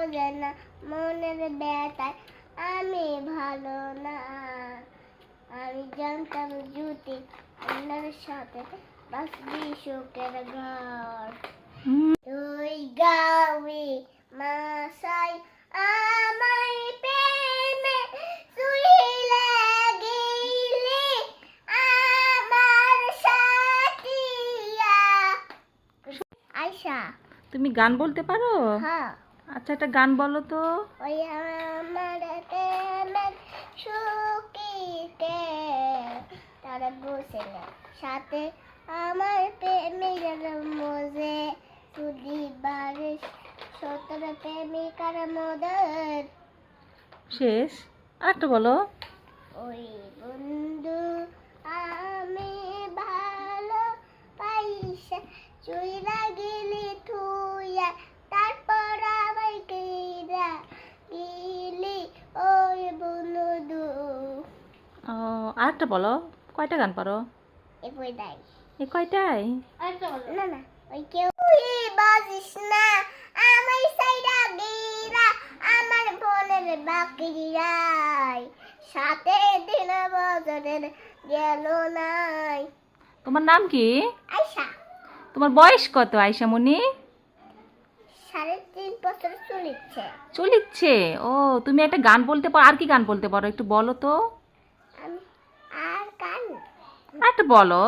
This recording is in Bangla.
বোঝে না মনের ব্যথায়। আমি ভালো না। আমি জানতাম জুতি অন্যের সাথে বাসবি সুখের ঘর। তুই গাবি মাসাই আমায় প্রেমে তুই লাগিলি আমার সাথিয়া। আয়শা তুমি গান বলতে পারো? হ্যাঁ। আচ্ছা একটা গান বলো তো। ওই আমার প্রেমের সুখীতে তারা বসে না। সাথে আমার প্রেমিকের মজে সুদি বারিশ সতর প্রেমিকার মদর শেষ। আর একটা বলো। ওই বন্ধু আমি ভালো পাইসা চুইরা গেলি থুইয়া তারপর আবার কইরা গেলি ওই বন্ধু ও আর একটা বলো কয়টা গান পারো? এই এই কয়টাই না না ওই কেউ বাজিস না। আমার সাইডা গিরা আমার বোনের বাকিরাই। সাথে দিন বছরের গেল নাই। তোমার নাম কি? আয়সা তোমার বয়স কত আয়সা মনি? সাড়ে তিন বছর চলেছে চলিচ্ছে ও তুমি একটা গান বলতে পারো আর কি গান বলতে পারো একটু বলো তো আমি আর কান আর একটা বলো।